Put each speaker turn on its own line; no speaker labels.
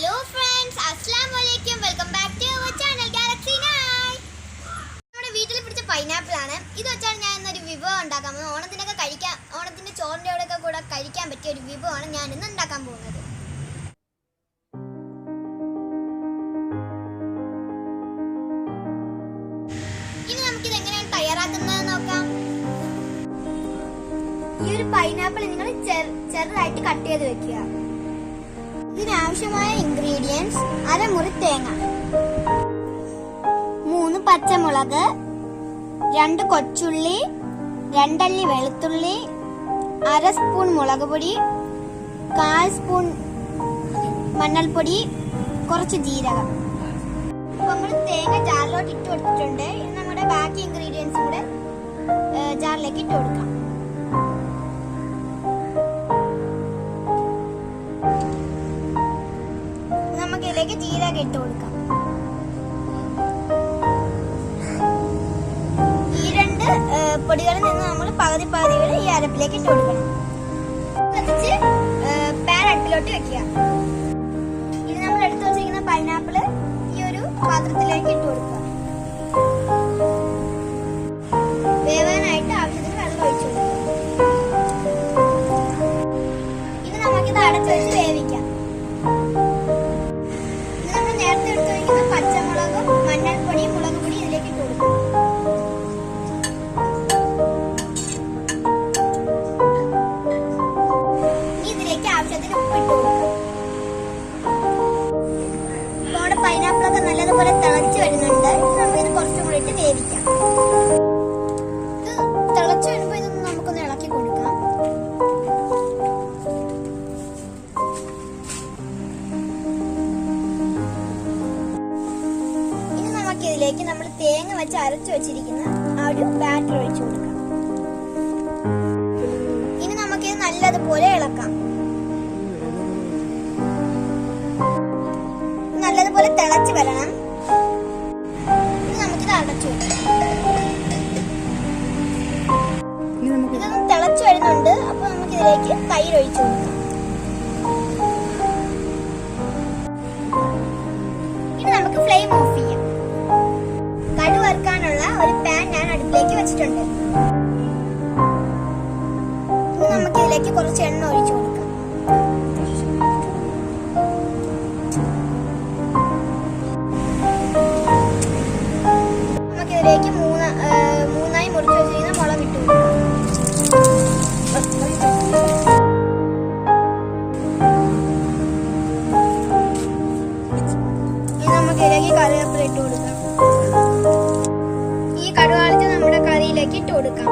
Hello friends അസ്ലാം വലൈക്കും welcome back to our channel galaxy നൈ നമ്മുടെ വീട്ടിൽ പിടിച്ച പൈനാപ്പിൾ ആണ്. ഇത് വെച്ചാണ് ഞാൻ ഇന്നൊരു വിഭവം ഉണ്ടാക്കാൻ പോകുന്നത്. ഓണത്തിനൊക്കെ കഴിക്കാൻ ഓണത്തിന്റെ ചോറിന്റെ കൂടെ കൂടെ കഴിക്കാൻ പറ്റിയ ഒരു വിഭവമാണ് ഞാൻ ഇന്ന് ഉണ്ടാക്കാൻ പോകുന്നത്. ഇനി നമുക്കിത് എങ്ങനെയാണ് തയ്യാറാക്കുന്നത് നോക്കാം. ഈ ഒരു പൈനാപ്പിൾ നിങ്ങൾ ചെറുതായിട്ട് കട്ട് ചെയ്ത് വെക്കുക. ഇതിനാവശ്യമായ ഇൻഗ്രീഡിയൻസ് അരമുറി തേങ്ങ. മൂന്ന് പച്ചമുളക് രണ്ട് കൊച്ചുള്ളി രണ്ടല്ലി വെളുത്തുള്ളി അര സ്പൂൺ മുളക് പൊടി കാൽ സ്പൂൺ മഞ്ഞൾപ്പൊടി കുറച്ച് ജീരകം. അപ്പൊ നമ്മൾ തേങ്ങ ജാറിലോട്ട് ഇട്ട് കൊടുത്തിട്ടുണ്ട്. നമ്മുടെ ബാക്കി ഇൻഗ്രീഡിയൻസ് കൂടെ ജാറിലേക്ക് ഇട്ട് കൊടുക്കാം. നമുക്ക് ജീരക ഇട്ട് കൊടുക്കാം. ഈ രണ്ട് പൊടികളിൽ നിന്ന് നമ്മൾ പകുതി പകുതികൾ ഈ അരപ്പിലേക്ക് ഇട്ട് കൊടുക്കണം. കത്തിച്ച് പാൻ അടുപ്പിലോട്ട് വെക്കുക. ഇത് നമ്മൾ എടുത്തു വെച്ചിരിക്കുന്ന പൈനാപ്പിൾ ഈ ഒരു പാത്രത്തിലേക്ക് ഇട്ട് കൊടുക്കുക നല്ലതുപോലെ തിളച്ച് വരുന്നുണ്ട്. നമുക്കിത് കുറച്ചും കൂടി ഇട്ട് വേവിക്കാം. ഇത് തിളച്ച് വരുമ്പോൾ ഇതൊന്ന് നമുക്കൊന്ന് ഇളക്കി കൊടുക്കാം. ഇനി നമുക്ക് ഇതിലേക്ക് നമ്മൾ തേങ്ങ വെച്ച് അരച്ചു വെച്ചിരിക്കുന്ന ആ ഒരു ബാറ്റർ ഒഴിച്ചു കൊടുക്കാം. നല്ലതുപോലെ തിളച്ച് വരണം. നമുക്കിത് അടച്ചു ഇതൊന്ന് തിളച്ചു വരുന്നുണ്ട്. അപ്പൊ നമുക്ക് ഇതിലേക്ക് തൈര് ഒഴിച്ചു കൊടുക്കാം. ഇനി നമുക്ക് ഫ്ലെയിം ഓഫ് ചെയ്യാം. കടു വറുക്കാനുള്ള ഒരു പാൻ ഞാൻ അടുപ്പിലേക്ക് വെച്ചിട്ടുണ്ട്. ഇനി നമുക്ക് ഇതിലേക്ക് കുറച്ച് എണ്ണ ഇതിലേക്ക് മൂന്ന് മൂന്നായി മുറിച്ച് വെച്ചിരിക്കുന്ന മുളക് ഇട്ട് ഇനി നമുക്ക് ഇതിലേക്ക് കറിവേപ്പില ഇട്ട് കൊടുക്കാം. ഈ കടുവാളിച്ച് നമ്മുടെ കറിയിലേക്ക് ഇട്ട് കൊടുക്കാം.